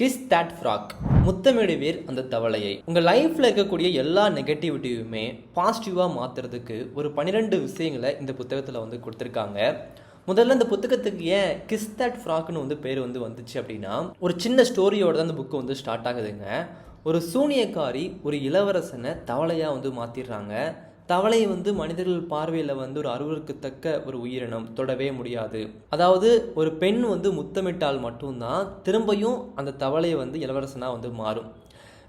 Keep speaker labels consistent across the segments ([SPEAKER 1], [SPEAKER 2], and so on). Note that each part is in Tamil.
[SPEAKER 1] கிஸ் தட் ஃப்ராக் முத்தமிடுவீர் அந்த தவளையை. உங்கள் லைஃப்பில் இருக்கக்கூடிய எல்லா நெகட்டிவிட்டியுமே பாசிட்டிவாக மாற்றுறதுக்கு ஒரு பன்னிரெண்டு விஷயங்களை இந்த புத்தகத்தில் வந்து கொடுத்துருக்காங்க. முதல்ல அந்த புத்தகத்துக்கு ஏன் கிஸ் தட் ஃப்ராக்னு வந்து பேர் வந்து வந்துச்சு அப்படின்னா ஒரு சின்ன ஸ்டோரியோட தான் அந்த புக்கு வந்து ஸ்டார்ட் ஆகுதுங்க. ஒரு சூனியக்காரி ஒரு இளவரசனை தவளையாக வந்து மாற்றிடுறாங்க தவளை வந்து மனிதர்கள் பார்வையில் வந்து ஒரு அருவருக்கத்தக்க ஒரு உயிரினம் தொடவே முடியாது. அதாவது ஒரு பெண் வந்து முத்தமிட்டால் மட்டும்தான் திரும்பியும் அந்த தவளை வந்து இளவரசனாக வந்து மாறும்.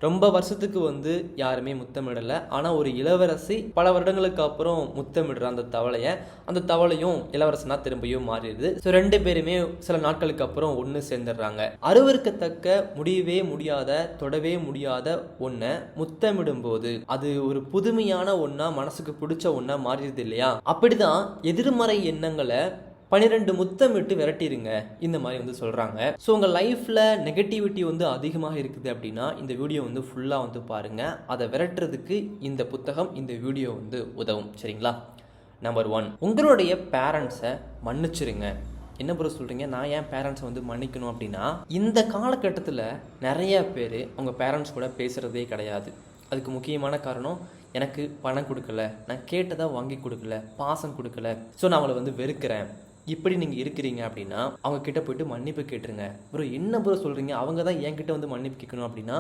[SPEAKER 1] ரொம்ப வருஷத்துக்கு வந்து யாருமே முத்தமிடலை. ஆனால் ஒரு இளவரசி பல வருடங்களுக்கு அப்புறம் முத்தமிடுற அந்த தவளையை அந்த தவளையும் இளவரசனா திரும்பியும் மாறிடுது. ஸோ ரெண்டு பேருமே சில நாட்களுக்கு அப்புறம் ஒன்று சேர்ந்துடுறாங்க. அருவருக்கத்தக்க முடியவே முடியாத தொடவே முடியாத ஒன்றை முத்தமிடும் போது அது ஒரு புதுமையான ஒன்றா மனசுக்கு பிடிச்ச ஒன்றா மாறிடுது இல்லையா? அப்படிதான் எதிர்மறை எண்ணங்களை பன்னிரெண்டு முத்தமிட்டு விரட்டிடுங்க இந்த மாதிரி வந்து சொல்கிறாங்க ஸோ உங்கள் லைஃப்பில் நெகட்டிவிட்டி வந்து அதிகமாக இருக்குது அப்படின்னா இந்த வீடியோ வந்து ஃபுல்லாக வந்து பாருங்கள் அதை விரட்டுறதுக்கு இந்த புத்தகம் இந்த வீடியோ வந்து உதவும். சரிங்களா? நம்பர் ஒன் உங்களுடைய பேரண்ட்ஸை மன்னிச்சிருங்க. என்ன ப்ரோ சொல்கிறீங்க நான் ஏன் பேரண்ட்ஸை வந்து மன்னிக்கணும் அப்படின்னா இந்த காலகட்டத்தில் நிறைய பேர் அவங்க பேரண்ட்ஸ் கூட பேசுகிறதே கிடையாது. அதுக்கு முக்கியமான காரணம் எனக்கு பணம் கொடுக்கல. நான் கேட்டதாக வாங்கி கொடுக்கல. பாசம் கொடுக்கல. ஸோ நான் அவளை வந்து வெறுக்கிறேன். இப்படி நீங்கள் இருக்கிறீங்க அப்படின்னா அவங்க கிட்ட போயிட்டு மன்னிப்பு கேட்டுருங்க. ப்ரோ என்ன ப்ரோ சொல்கிறீங்க அவங்க தான் என்கிட்ட வந்து மன்னிப்பு கேட்கணும் அப்படின்னா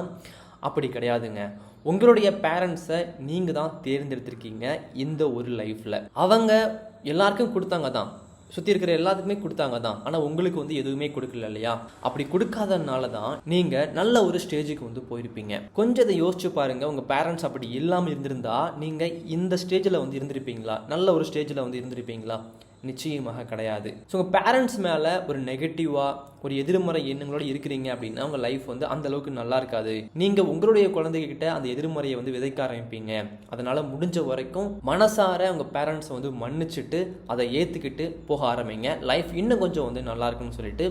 [SPEAKER 1] அப்படி கிடையாதுங்க. உங்களுடைய பேரண்ட்ஸை நீங்கள் தான் தேர்ந்தெடுத்திருக்கீங்க இந்த ஒரு லைஃப்பில் அவங்க எல்லாருக்கும் கொடுத்தாங்க தான். சுற்றி இருக்கிற எல்லாத்துக்குமே கொடுத்தாங்க தான். ஆனால் உங்களுக்கு வந்து எதுவுமே கொடுக்கல இல்லையா? அப்படி கொடுக்காதனால தான் நீங்கள் நல்ல ஒரு ஸ்டேஜுக்கு வந்து போயிருப்பீங்க. கொஞ்சம் இதை யோசிச்சு பாருங்கள் உங்கள் பேரண்ட்ஸ் அப்படி இல்லாமல் இருந்திருந்தா நீங்கள் இந்த ஸ்டேஜில் வந்து இருந்திருப்பீங்களா? நல்ல ஒரு ஸ்டேஜில் வந்து இருந்திருப்பீங்களா? நிச்சயமாக கிடையாது. ஸோ உங்கள் பேரண்ட்ஸ் மேலே ஒரு நெகட்டிவாக ஒரு எதிர்மறை எண்ணங்களோட இருக்கிறீங்க அப்படின்னா உங்கள் லைஃப் வந்து அந்த அளவுக்கு நல்லா இருக்காது. நீங்கள் உங்களுடைய குழந்தைகிட்ட அந்த எதிர்மறையை வந்து விதைக்க ஆரம்பிப்பீங்க. அதனால் முடிஞ்ச வரைக்கும் மனசார உங்கள் பேரண்ட்ஸை வந்து மன்னிச்சுட்டு அதை ஏற்றுக்கிட்டு போக ஆரம்பிங்க. லைஃப் இன்னும் கொஞ்சம் வந்து நல்லா இருக்குன்னு சொல்லிட்டு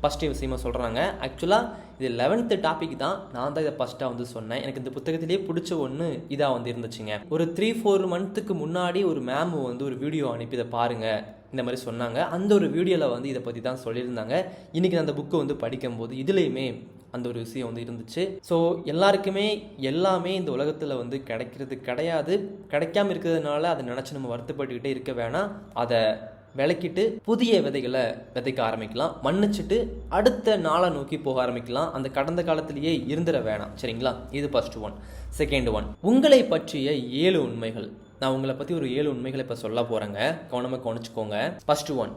[SPEAKER 1] ஃபஸ்ட்டு விஷயமா சொல்கிறாங்க ஆக்சுவலாக இது லெவன்த்து டாபிக் தான். நான் தான் இதை ஃபஸ்ட்டாக வந்து சொன்னேன். எனக்கு இந்த புத்தகத்திலேயே பிடிச்ச ஒன்று இதாக வந்து இருந்துச்சுங்க. ஒரு த்ரீ ஃபோர் மந்த்துக்கு முன்னாடி ஒரு மேம் வந்து ஒரு வீடியோ அனுப்பி இதை பாருங்கள் இந்த மாதிரி சொன்னாங்க. அந்த ஒரு வீடியோவில் வந்து இதை பற்றி தான் சொல்லியிருந்தாங்க. இன்றைக்கி நான் அந்த புக்கை வந்து படிக்கும்போது இதுலேயுமே அந்த ஒரு விஷயம் வந்து இருந்துச்சு. ஸோ எல்லாருக்குமே எல்லாமே இந்த உலகத்தில் வந்து கிடைக்கிறது கிடையாது. கிடைக்காம இருக்கிறதுனால அதை நினச்சி நம்ம வருத்தப்பட்டுக்கிட்டே இருக்க வேணாம். அதை விளக்கிட்டு புதிய விதைகளை விதைக்க ஆரம்பிக்கலாம். மன்னிச்சுட்டு அடுத்த நாளை நோக்கி போக ஆரம்பிக்கலாம். அந்த கடந்த காலத்திலேயே இருந்துட வேணாம். சரிங்களா? இது ஃபஸ்ட் ஒன் செகண்ட் ஒன் உங்களை பற்றிய ஏழு உண்மைகள். நான் உங்களை பற்றி ஒரு ஏழு உண்மைகளை இப்போ சொல்ல போகிறேங்க கவனமாக கவனிச்சுக்கோங்க. ஃபர்ஸ்ட் ஒன்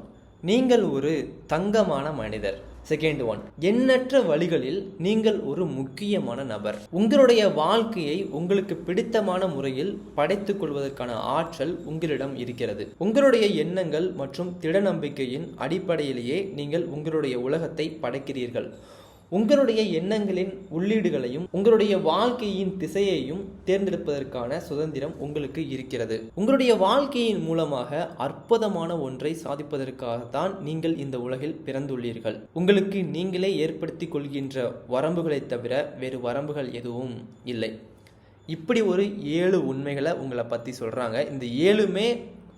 [SPEAKER 1] நீங்கள் ஒரு தங்கமான மனிதர். செகண்ட் ஒன் எண்ணற்ற வழிகளில் நீங்கள் ஒரு முக்கியமான நபர். உங்களுடைய வாழ்க்கையை உங்களுக்கு பிடித்தமான முறையில் படைத்துக் கொள்வதற்கான ஆற்றல் உங்களிடம் இருக்கிறது. உங்களுடைய எண்ணங்கள் மற்றும் திட நம்பிக்கையின் அடிப்படையிலேயே நீங்கள் உங்களுடைய உலகத்தை படைக்கிறீர்கள். உங்களுடைய எண்ணங்களின் உள்ளீடுகளையும் உங்களுடைய வாழ்க்கையின் திசையையும் தேர்ந்தெடுப்பதற்கான சுதந்திரம் உங்களுக்கு இருக்கிறது. உங்களுடைய வாழ்க்கையின் மூலமாக அற்புதமான ஒன்றை சாதிப்பதற்காகத்தான் நீங்கள் இந்த உலகில் பிறந்துள்ளீர்கள். உங்களுக்கு நீங்களே ஏற்படுத்திக் கொள்கின்ற வரம்புகளை தவிர வேறு வரம்புகள் எதுவும் இல்லை. இப்படி ஒரு ஏழு உண்மைகளை உங்களை பற்றி சொல்கிறாங்க இந்த ஏழுமே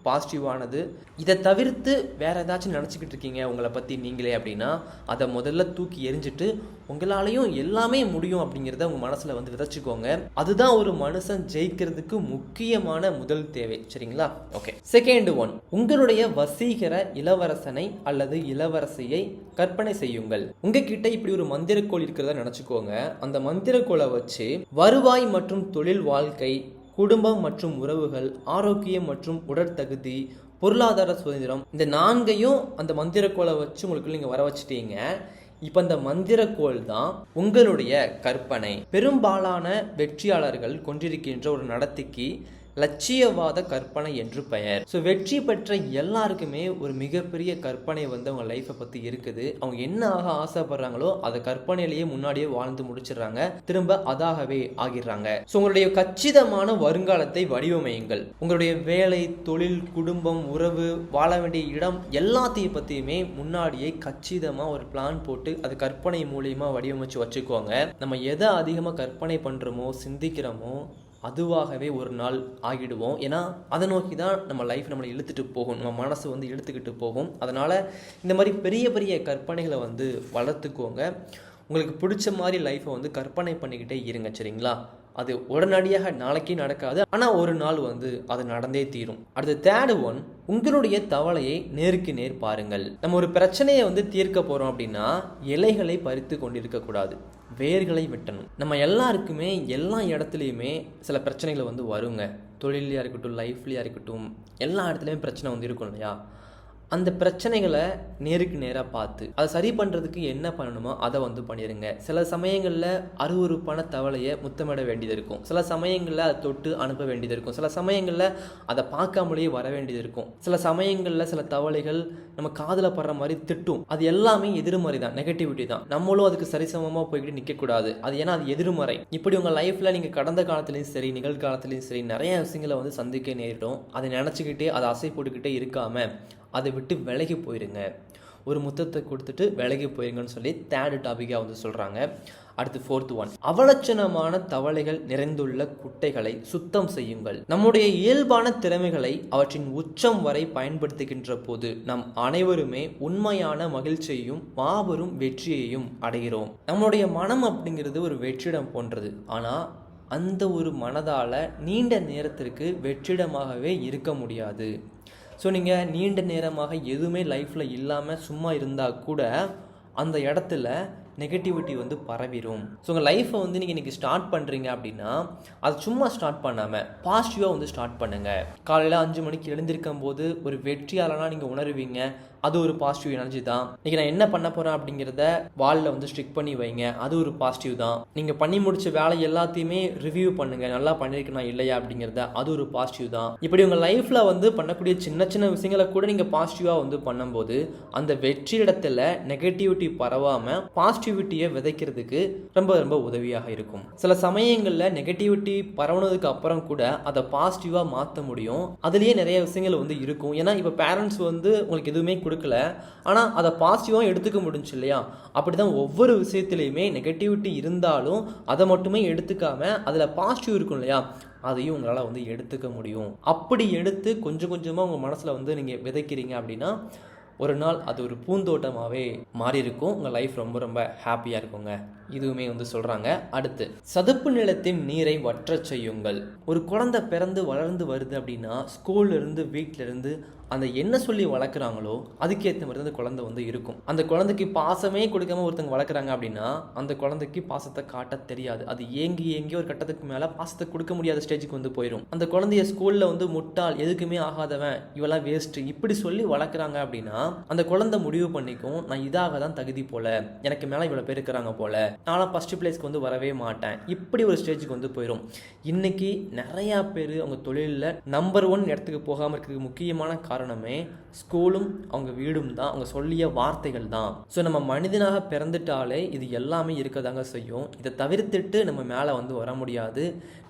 [SPEAKER 1] பாசிட்டிவானது இதை தவிர்த்து வேற ஏதாச்சும் நினச்சிக்கிட்டு இருக்கீங்க உங்களை பற்றி நீங்களே அப்படின்னா அதை முதல்ல தூக்கி எரிஞ்சிட்டு உங்களாலையும் எல்லாமே முடியும் அப்படிங்கிறத உங்கள் மனசில் வந்து விதைச்சிக்கோங்க. அதுதான் ஒரு மனுஷன் ஜெயிக்கிறதுக்கு முக்கியமான முதல் தேவை. சரிங்களா? ஓகே செகண்ட் ஒன் உங்களுடைய வசீகர இளவரசனை அல்லது இளவரசியை கற்பனை செய்யுங்கள். உங்ககிட்ட இப்படி ஒரு மந்திரக்கோள் இருக்கிறதா நினச்சிக்கோங்க. அந்த மந்திரக்கோளை வச்சு வருவாய் மற்றும் தொழில் வாழ்க்கை குடும்பம் மற்றும் உறவுகள் ஆரோக்கியம் மற்றும் உடற்தகுதி பொருளாதார சுதந்திரம் இந்த நான்கையும் அந்த மந்திரக்கோளை வச்சு உங்களுக்கு நீங்கள் வர வச்சுட்டீங்க. இப்போ அந்த மந்திரக்கோள் தான் உங்களுடைய கற்பனை. பெரும்பாலான வெற்றியாளர்கள் கொண்டிருக்கின்ற ஒரு நடத்திக்கு லட்சியவாத கற்பனை என்று பெயர். ஸோ வெற்றி பெற்ற எல்லாருக்குமே ஒரு மிகப்பெரிய கற்பனை வந்து அவங்க லைஃப்பை பற்றி இருக்குது. அவங்க என்ன ஆக ஆசைப்படுறாங்களோ அதை கற்பனையிலேயே முன்னாடியே வாழ்ந்து முடிச்சிடுறாங்க. திரும்ப அதாகவே ஆகிடுறாங்க. ஸோ உங்களுடைய கச்சிதமான வருங்காலத்தை வடிவமையுங்கள். உங்களுடைய வேலை தொழில் குடும்பம் உறவு வாழ வேண்டிய இடம் எல்லாத்தையும் பற்றியுமே முன்னாடியே கச்சிதமாக ஒரு பிளான் போட்டு அது கற்பனை மூலியமாக வடிவமைச்சு வச்சுக்கோங்க. நம்ம எதை அதிகமாக கற்பனை பண்ணுறோமோ சிந்திக்கிறோமோ அதுவாகவே ஒரு நாள் ஆகிடுவோம். ஏன்னா அதை நோக்கி தான் நம்ம லைஃப் நம்மளை இழுத்துட்டு போகும். நம்ம மனசு வந்து இழுத்துக்கிட்டு போகும். அதனால் இந்த மாதிரி பெரிய பெரிய கற்பனைகளை வந்து வளர்த்துக்கோங்க. உங்களுக்கு பிடிச்ச மாதிரி லைஃப்பை வந்து கற்பனை பண்ணிக்கிட்டே இருங்க சரிங்களா? அது உடனடியாக நாளைக்கே நடக்காது. ஆனால் ஒரு நாள் வந்து அது நடந்தே தீரும். அடுத்த தேர்டு ஒன் உங்களுடைய தவளையை நேருக்கு நேர் பாருங்கள். நம்ம ஒரு பிரச்சனையை வந்து தீர்க்க போகிறோம் அப்படின்னா இலைகளை பறித்து கொண்டிருக்கக்கூடாது. வேர்களை வெட்டணும். நம்ம எல்லாருக்குமே எல்லா இடத்துலையுமே சில பிரச்சனைகள் வந்து வருங்க. தொழிலையாக இருக்கட்டும் லைஃப்லையாக இருக்கட்டும் எல்லா இடத்துலையுமே பிரச்சனை வந்து இருக்கும் இல்லையா? அந்த பிரச்சனைகளை நேருக்கு நேராக பார்த்து அதை சரி பண்ணுறதுக்கு என்ன பண்ணணுமோ அதை வந்து பண்ணிடுங்க சில சமயங்களில் அருவருப்பான தவளையை முத்தமிட வேண்டியது இருக்கும். சில சமயங்களில் அதை தொட்டு அனுப்ப வேண்டியது இருக்கும். சில சமயங்களில் அதை பார்க்காமலேயே வர வேண்டியது இருக்கும். சில சமயங்களில் சில தவளைகள் நம்ம காதில் படுற மாதிரி திட்டும். அது எல்லாமே எதிர்மறை தான் நெகட்டிவிட்டி தான். நம்மளும் அதுக்கு சரிசமமாக போய்கிட்டு நிற்கக்கூடாது அது ஏன்னா அது எதிர்மறை. இப்படி உங்கள் லைஃப்பில் நீங்கள் கடந்த காலத்துலேயும் சரி நிகழ்காலத்துலேயும் சரி நிறைய விஷயங்களை வந்து சந்திக்க நேரிடும். அதை நினச்சிக்கிட்டே அதை அசை போட்டுக்கிட்டே இருக்காமல் அதை விட்டு விலகி போயிருங்க. ஒரு முத்தத்தை கொடுத்துட்டு விலகி போயிருங்கன்னு சொல்லி தேர்டு டாபிக்காக வந்து சொல்கிறாங்க அடுத்து ஃபோர்த் ஒன் அவலட்சணமான தவளைகள் நிறைந்துள்ள குட்டைகளை சுத்தம் செய்யுங்கள். நம்முடைய இயல்பான திறமைகளை அவற்றின் உச்சம் வரை பயன்படுத்துகின்ற போது நம் அனைவருமே உண்மையான மகிழ்ச்சியையும் மாபெரும் வெற்றியையும் அடைகிறோம். நம்முடைய மனம் அப்படிங்கிறது ஒரு வெற்றிடம் போன்றது. ஆனால் அந்த ஒரு மனதால் நீண்ட நேரத்திற்கு வெற்றிடமாகவே இருக்க முடியாது. ஸோ நீங்கள் நீண்ட நேரமாக எதுவுமே லைஃப்பில் இல்லாமல் சும்மா இருந்தால் கூட அந்த இடத்துல நெகட்டிவிட்டி வந்து பரவிடும் ஸோ உங்கள் லைஃப்பை வந்து நீங்கள் இன்றைக்கி ஸ்டார்ட் பண்ணுறீங்க அப்படின்னா அது சும்மா ஸ்டார்ட் பண்ணாமல் பாசிட்டிவாக வந்து ஸ்டார்ட் பண்ணுங்கள் காலையில் அஞ்சு மணிக்கு எழுந்திருக்கும் போது ஒரு வெற்றியாளனாக நீங்கள் உணருவீங்க. அது ஒரு பாசிட்டிவ் எனர்ஜி தான். இன்றைக்கி நான் என்ன பண்ண போகிறேன் அப்படிங்கிறத வாலில் வந்து ஸ்ட்ரிக் பண்ணி வைங்க. அது ஒரு பாசிட்டிவ் தான். நீங்கள் பண்ணி முடிச்ச வேலை எல்லாத்தையுமே ரிவ்யூ பண்ணுங்கள் நல்லா பண்ணியிருக்கணும் இல்லையா அப்படிங்கிறத அது ஒரு பாசிட்டிவ் தான். இப்படி உங்கள் லைஃப்பில் வந்து பண்ணக்கூடிய சின்ன சின்ன விஷயங்களை கூட நீங்கள் பாசிட்டிவாக வந்து பண்ணும்போது அந்த வெற்றி இடத்துல நெகட்டிவிட்டி பரவாமல் பாசிட்டிவிட்டியை விதைக்கிறதுக்கு ரொம்ப ரொம்ப உதவியாக இருக்கும். சில சமயங்களில் நெகட்டிவிட்டி பரவுனதுக்கு அப்புறம் கூட அதை பாசிட்டிவாக மாற்ற முடியும். அதுலேயே நிறைய விஷயங்கள் வந்து இருக்கும். ஏன்னா இப்போ பேரண்ட்ஸ் வந்து உங்களுக்கு எதுவுமே கொடுக்கல. ஆனால் அதை பாசிட்டிவாக எடுத்துக்க முடிஞ்சு இல்லையா? அப்படி தான் ஒவ்வொரு விஷயத்துலையுமே நெகட்டிவிட்டி இருந்தாலும் அதை மட்டுமே எடுத்துக்காமல் அதில் பாசிட்டிவ் இருக்கும் இல்லையா? அதையும் உங்களால் வந்து எடுத்துக்க முடியும். அப்படி எடுத்து கொஞ்சம் கொஞ்சமாக உங்கள் மனசில் வந்து நீங்கள் விதைக்கிறீங்க அப்படின்னா ஒரு நாள் அது ஒரு பூந்தோட்டமாகவே மாறி இருக்கும் உங்கள் லைஃப் ரொம்ப ரொம்ப ஹாப்பியாக இருக்குங்க. இதுவுமே வந்து சொல்கிறாங்க அடுத்து சதுப்பு நிலத்தின் நீரை வற்றச் செய்யுங்கள். ஒரு குழந்தை பிறந்து வளர்ந்து வருது அப்படின்னா ஸ்கூல்லேருந்து வீட்டிலேருந்து அந்த என்ன சொல்லி வளர்க்குறாங்களோ அதுக்கேற்ற மாதிரி அந்த குழந்தை வந்து இருக்கும். அந்த குழந்தைக்கு பாசமே கொடுக்காம ஒருத்தங்க வளர்க்குறாங்க அப்படின்னா அந்த குழந்தைக்கு பாசத்தை காட்ட தெரியாது. அது ஏங்கி ஏங்கி ஒரு கட்டத்துக்கு மேலே பாசத்தை கொடுக்க முடியாத ஸ்டேஜுக்கு வந்து போயிடும் அந்த குழந்தைய ஸ்கூலில் வந்து முட்டாள் எதுக்குமே ஆகாதவன் இவெல்லாம் வேஸ்ட்டு இப்படி சொல்லி வளர்க்குறாங்க அப்படின்னா அந்த குழந்தை முடிவு பண்ணிக்கும் நான் இதாக தான் தகுதி போல. எனக்கு மேலே இவ்வளோ பேர் இருக்கிறாங்க போல. நான்லாம் ஃபஸ்ட்டு பிளேஸ்க்கு வந்து வரவே மாட்டேன். இப்படி ஒரு ஸ்டேஜுக்கு வந்து போயிடும் இன்னைக்கு நிறையா பேர் அவங்க தொழிலில் நம்பர் ஒன் இடத்துக்கு போகாமல் இருக்கிறதுக்கு முக்கியமான காரணம் காரணமே ஸ்கூலும் அவங்க வீடும் தான். அவங்க சொல்லிய வார்த்தைகள் தான். ஸோ நம்ம மனிதனாக பிறந்துட்டாலே இது எல்லாமே இருக்கதாங்க செய்யும். இதை தவிர்த்துட்டு நம்ம மேலே வந்து வர முடியாது.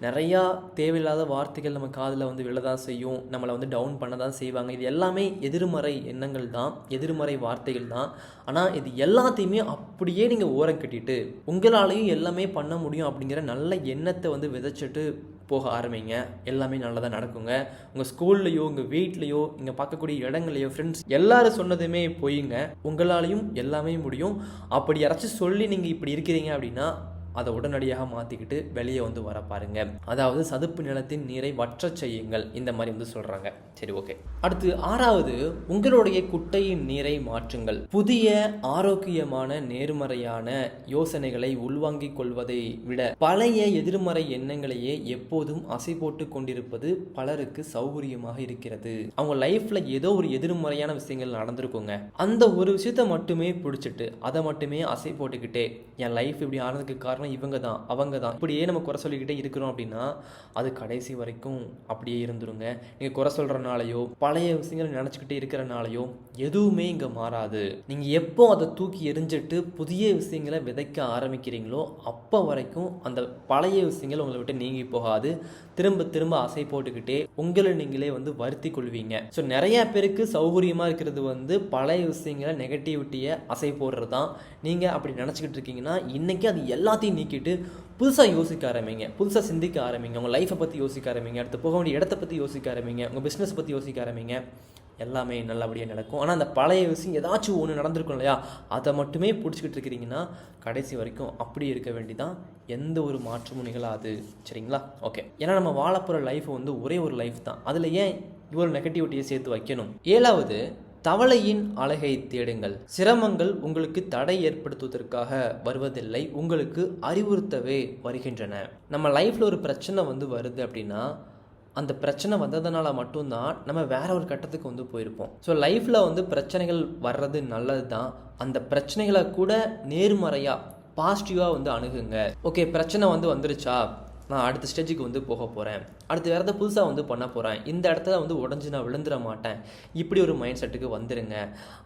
[SPEAKER 1] நிறையா தேவையில்லாத வார்த்தைகள் நம்ம காதில் வந்து விழதான் செய்யும். நம்மளை வந்து டவுன் பண்ண தான் செய்வாங்க. இது எல்லாமே எதிர்மறை எண்ணங்கள் தான். எதிர்மறை வார்த்தைகள் தான். ஆனால் இது எல்லாத்தையுமே அப்படியே நீங்கள் ஓரம் கட்டிட்டு உங்களாலையும் எல்லாமே பண்ண முடியும் அப்படிங்கிற நல்ல எண்ணத்தை வந்து விதைச்சிட்டு போக ஆரம்பிங்க. எல்லாமே நல்லதாக நடக்குங்க. உங்கள் ஸ்கூல்லையோ உங்கள் வீட்லேயோ இங்கே பார்க்கக்கூடிய இடங்களையோ ஃப்ரெண்ட்ஸ் எல்லாரும் சொன்னதுமே போயிங்க. உங்களாலையும் எல்லாமே முடியும். அப்படி யாராச்சும் சொல்லி நீங்கள் இப்படி இருக்கிறீங்க அப்படின்னா அதை உடனடியாக மாற்றிக்கிட்டு வெளியே வந்து வர பாருங்க. அதாவது சதுப்பு நிலத்தின் நீரை வற்றச் செய்யுங்கள். இந்த மாதிரி வந்து சொல்கிறாங்க சரி ஓகே அடுத்து ஆறாவது உங்களுடைய குட்டையின் நீரை மாற்றுங்கள். புதிய ஆரோக்கியமான நேர்மறையான யோசனைகளை உள்வாங்கிக் கொள்வதை விட பழைய எதிர்மறை எண்ணங்களையே எப்போதும் அசை போட்டு கொண்டிருப்பது பலருக்கு சௌகரியமாக இருக்கிறது. அவங்க லைஃப்ல ஏதோ ஒரு எதிர்மறையான விஷயங்கள் நடந்திருக்குங்க. அந்த ஒரு விஷயத்த மட்டுமே பிடிச்சிட்டு அதை மட்டுமே அசை போட்டுக்கிட்டே என் லைஃப் இப்படி ஆனதுக்கு காரணம் இவங்க தான் அவங்க தான் இப்படியே நம்ம குறை சொல்லிக்கிட்டே இருக்கிறோம் அப்படின்னா அது கடைசி வரைக்கும் அப்படியே இருந்துருங்க. நீங்கள் குறை சொல்கிறனாலையோ பழைய விஷயங்களை நினச்சிக்கிட்டே இருக்கிறனாலையோ எதுவுமே இங்கே மாறாது. நீங்கள் எப்போ அதை தூக்கி எரிஞ்சிட்டு புதிய விஷயங்களை விதைக்க ஆரம்பிக்கிறீங்களோ அப்போ வரைக்கும் அந்த பழைய விஷயங்கள் உங்களை விட்டு நீங்கி போகாது. திரும்ப திரும்ப அசை போட்டுக்கிட்டே உங்களை நீங்களே வந்து வருத்தி கொள்வீங்க. ஸோ நிறைய பேருக்கு சௌகரியமாக இருக்கிறது வந்து பழைய விஷயங்களை நெகட்டிவிட்டியை அசை போடுறது தான் நீங்கள் அப்படி நினச்சிக்கிட்டு இருக்கீங்கன்னா இன்றைக்கி அது எல்லாத்தையும் நீக்கிட்டு புதுசாக யோசிக்க ஆரம்பிங்க. புதுசாக சிந்திக்க ஆரம்பிங்க. உங்கள் லைஃப்பை பற்றி யோசிக்க ஆரம்பிங்க. அடுத்து போக வேண்டிய இடத்த பற்றி யோசிக்க ஆரம்பிங்க. உங்கள் பிஸ்னஸ் பற்றி யோசிக்க ஆரம்பிங்க. எல்லாமே நல்லபடியாக நடக்கும். ஆனால் அந்த பழைய விஷயம் ஏதாச்சும் ஒன்று நடந்திருக்கும் இல்லையா? அதை மட்டுமே பிடிச்சிக்கிட்டு இருக்கிறீங்கன்னா கடைசி வரைக்கும் அப்படி இருக்க வேண்டிதான் எந்த ஒரு மாற்றமும் நிகழாது. சரிங்களா? ஓகே ஏன்னா நம்ம வாழப்போகிற லைஃப் வந்து ஒரே ஒரு லைஃப் தான். அதில் ஏன் இவ்வளோ நெகட்டிவிட்டியை சேர்த்து வைக்கணும்? ஏழாவது தவளையின் அழகை தேடுங்கள். சிரமங்கள் உங்களுக்கு தடை ஏற்படுத்துவதற்காக வருவதில்லை. உங்களுக்கு அறிவுறுத்தவே வருகின்றன. நம்ம லைஃப்பில் ஒரு பிரச்சனை வந்து வருது அப்படின்னா அந்த பிரச்சனை வந்ததுனால மட்டும்தான் நம்ம வேற ஒரு கட்டத்துக்கு வந்து போயிருப்போம். ஸோ லைஃப்பில் வந்து பிரச்சனைகள் வர்றது நல்லது தான் அந்த பிரச்சனைகளை கூட நேர்மறையாக பாசிட்டிவாக வந்து அணுகுங்க. ஓகே பிரச்சனை வந்து வந்துருச்சா? நான் அடுத்த ஸ்டேஜுக்கு வந்து போக போகிறேன் அடுத்து வேறு எதாவது புதுசாக வந்து பண்ண போகிறேன் இந்த இடத்துல வந்து உடஞ்சி நான் விழுந்துட மாட்டேன். இப்படி ஒரு மைண்ட் செட்டுக்கு வந்துடுங்க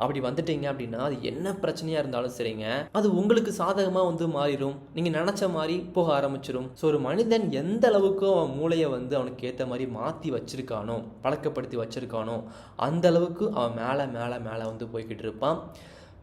[SPEAKER 1] அப்படி வந்துட்டீங்க அப்படின்னா அது என்ன பிரச்சனையாக இருந்தாலும் சரிங்க. அது உங்களுக்கு சாதகமாக வந்து மாறிடும் நீங்கள் நினச்ச மாதிரி போக ஆரம்பிச்சிடும் ஸோ ஒரு மனிதன் எந்த அளவுக்கு அவன் மூளையை வந்து அவனுக்கு ஏற்ற மாதிரி மாற்றி வச்சுருக்கானோ பழக்கப்படுத்தி வச்சுருக்கானோ அந்த அளவுக்கு அவன் மேலே மேலே மேலே வந்து போய்கிட்டு இருப்பான்.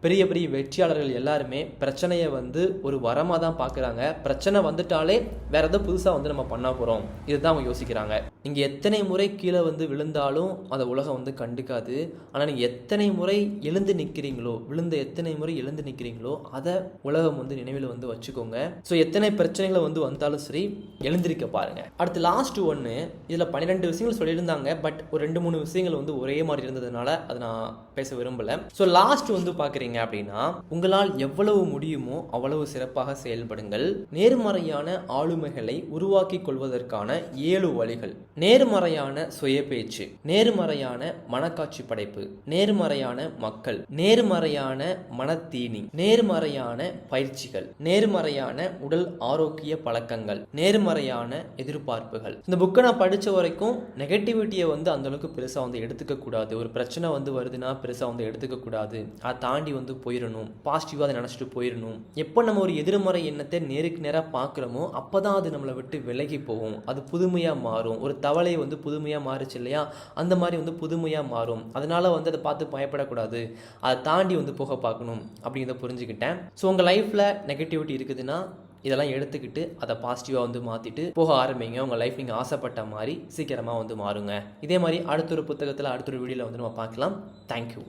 [SPEAKER 1] பெரிய பெரிய வெற்றியாளர்கள் எல்லாருமே பிரச்சனையை வந்து ஒரு வரமாக தான் பார்க்குறாங்க. பிரச்சனை வந்துட்டாலே வேற எதாவது புதுசாக வந்து நம்ம பண்ண போகிறோம் இதுதான் அவங்க யோசிக்கிறாங்க. நீங்கள் எத்தனை முறை கீழே வந்து விழுந்தாலும் அதை உலகம் வந்து கண்டுக்காது. ஆனால் நீங்கள் எத்தனை முறை எழுந்து நிற்கிறீங்களோ விழுந்த எத்தனை முறை எழுந்து நிற்கிறீங்களோ அதை உலகம் வந்து நினைவில் வந்து வச்சுக்கோங்க. ஸோ எத்தனை பிரச்சனைகளை வந்து வந்தாலும் சரி எழுந்திருக்க பாருங்கள் அடுத்து லாஸ்ட் ஒன்று இதில் பன்னிரெண்டு விஷயங்கள் சொல்லியிருந்தாங்க பட் ஒரு ரெண்டு மூணு விஷயங்கள் வந்து ஒரே மாதிரி இருந்ததுனால அதை நான் பேச விரும்பலை. ஸோ லாஸ்ட் வந்து பார்க்குறீங்க அப்படின்னா உங்களால் எவ்வளவு முடியுமோ அவ்வளவு சிறப்பாக செயல்படுங்கள். நேர்மறையான ஆளுமைகளை உருவாக்கி கொள்வதற்கான ஏழு வழிகள். நேர்மறையான சுய பேச்சு நேர்மறையான மனக்காட்சி படைப்பு நேர்மறையான மக்கள் நேர்மறையான மனத்தீனி நேர்மறையான பயிற்சிகள் நேர்மறையான உடல் ஆரோக்கிய பழக்கங்கள் நேர்மறையான எதிர்பார்ப்புகள். இந்த புக்கை நான் படிச்ச வரைக்கும் நெகட்டிவிட்டியை வந்து அந்த அளவுக்கு பெருசாக வந்து எடுத்துக்க கூடாது ஒரு பிரச்சனை வந்து வருதுன்னா பெருசாக வந்து எடுத்துக்க கூடாது அதை தாண்டி வந்து போயிடணும் பாசிட்டிவாக அதை நினச்சிட்டு போயிடணும் எப்போ நம்ம ஒரு எதிர்மறை எண்ணத்தை நேருக்கு நேராக பார்க்குறோமோ அப்போ தான் அது நம்மளை விட்டு விலகி போகும். அது புதுமையாக மாறும். ஒரு தவளை வந்து புதுமையாக மாறுச்சு இல்லையா? அந்த மாதிரி வந்து புதுமையாக மாறும். அதனால் வந்து அதை பார்த்து பயப்படக்கூடாது. அதை தாண்டி வந்து போக பார்க்கணும். அப்படிங்கிறத புரிஞ்சுக்கிட்டேன். ஸோ உங்கள் லைஃப்பில் நெகட்டிவிட்டி இருக்குதுன்னா இதெல்லாம் எடுத்துக்கிட்டு அதை பாசிட்டிவாக வந்து மாற்றிட்டு போக ஆரம்பிங்க. உங்கள் லைஃப் நீங்கள் ஆசைப்பட்ட மாதிரி சீக்கிரமாக வந்து மாறுங்க. இதே மாதிரி அடுத்த ஒரு புத்தகத்தில் அடுத்த ஒரு வீடியோவில் வந்து நம்ம பார்க்கலாம். தேங்க்யூ